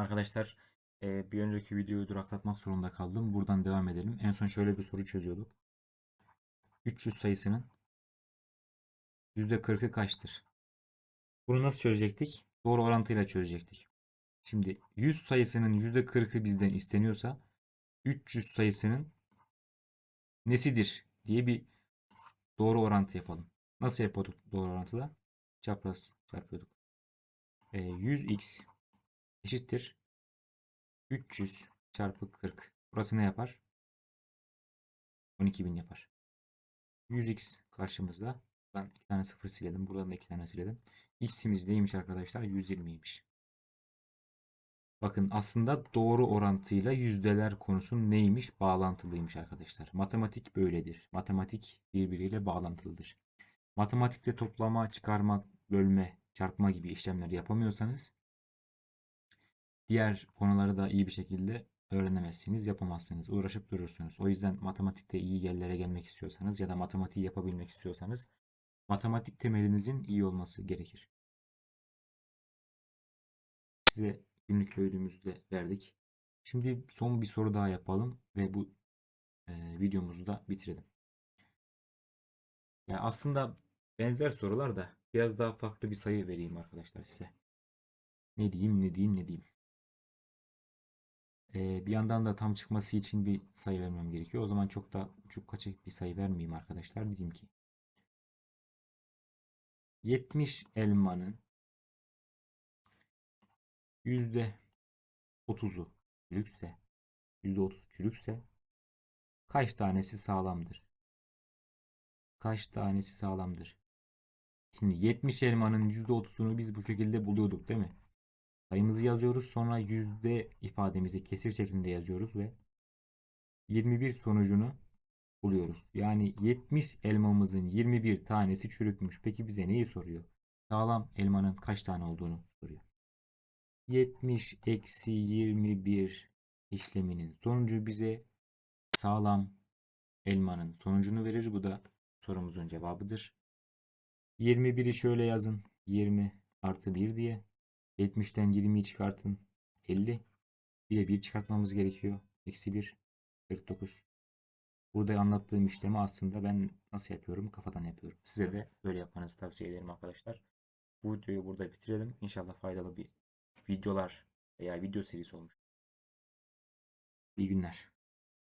Arkadaşlar e, bir önceki videoyu duraklatmak zorunda kaldım. Buradan devam edelim. En son şöyle bir soru çözüyorduk. 300 sayısının %40'ı kaçtır? Bunu nasıl çözecektik? Doğru orantıyla çözecektik. Şimdi 100 sayısının %40'ı bizden isteniyorsa 300 sayısının nesidir diye bir doğru orantı yapalım. Nasıl yapıyorduk doğru orantıda? Çapraz çarpıyorduk. E, 100x eşittir 300 çarpı 40. Burası ne yapar? 12.000 yapar. 100x karşımızda. Buradan iki tane sıfır silelim. Buradan da iki tane silelim. X'imiz neymiş arkadaşlar? 120'ymiş. Bakın aslında doğru orantıyla yüzdeler konusu neymiş? Bağlantılıymış arkadaşlar. Matematik böyledir. Matematik birbiriyle bağlantılıdır. Matematikte toplama, çıkarma, bölme, çarpma gibi işlemler yapamıyorsanız diğer konuları da iyi bir şekilde öğrenemezsiniz, yapamazsınız. Uğraşıp durursunuz. O yüzden matematikte iyi yerlere gelmek istiyorsanız ya da matematiği yapabilmek istiyorsanız matematik temelinizin iyi olması gerekir. Size günlük öğüdümüzü de verdik. Şimdi son bir soru daha yapalım ve bu e, videomuzu da bitirelim. Ya aslında benzer sorular da biraz daha farklı bir sayı vereyim arkadaşlar size. Ne diyeyim, ne diyeyim, ne diyeyim. Ee, bir yandan da tam çıkması için bir sayı vermem gerekiyor. O zaman çok da uçuk kaçık bir sayı vermeyeyim arkadaşlar. Diyeyim ki 70 elmanın yüzde 30'u çürükse %30 çürükse kaç tanesi sağlamdır? Kaç tanesi sağlamdır? Şimdi 70 elmanın %30'unu biz bu şekilde buluyorduk değil mi? Sayımızı yazıyoruz. Sonra yüzde ifademizi kesir şeklinde yazıyoruz ve 21 sonucunu buluyoruz. Yani 70 elmamızın 21 tanesi çürükmüş. Peki bize neyi soruyor? Sağlam elmanın kaç tane olduğunu soruyor. 70 eksi 21 işleminin sonucu bize sağlam elmanın sonucunu verir. Bu da sorumuzun cevabıdır. 21'i şöyle yazın. 20 artı 1 diye. 70'ten 20'yi çıkartın. 50. Bir de 1 çıkartmamız gerekiyor. Eksi 1. 49. Burada anlattığım işlemi aslında ben nasıl yapıyorum? Kafadan yapıyorum. Size de böyle yapmanızı tavsiye ederim arkadaşlar. Bu videoyu burada bitirelim. İnşallah faydalı bir videolar veya video serisi olmuş. İyi günler.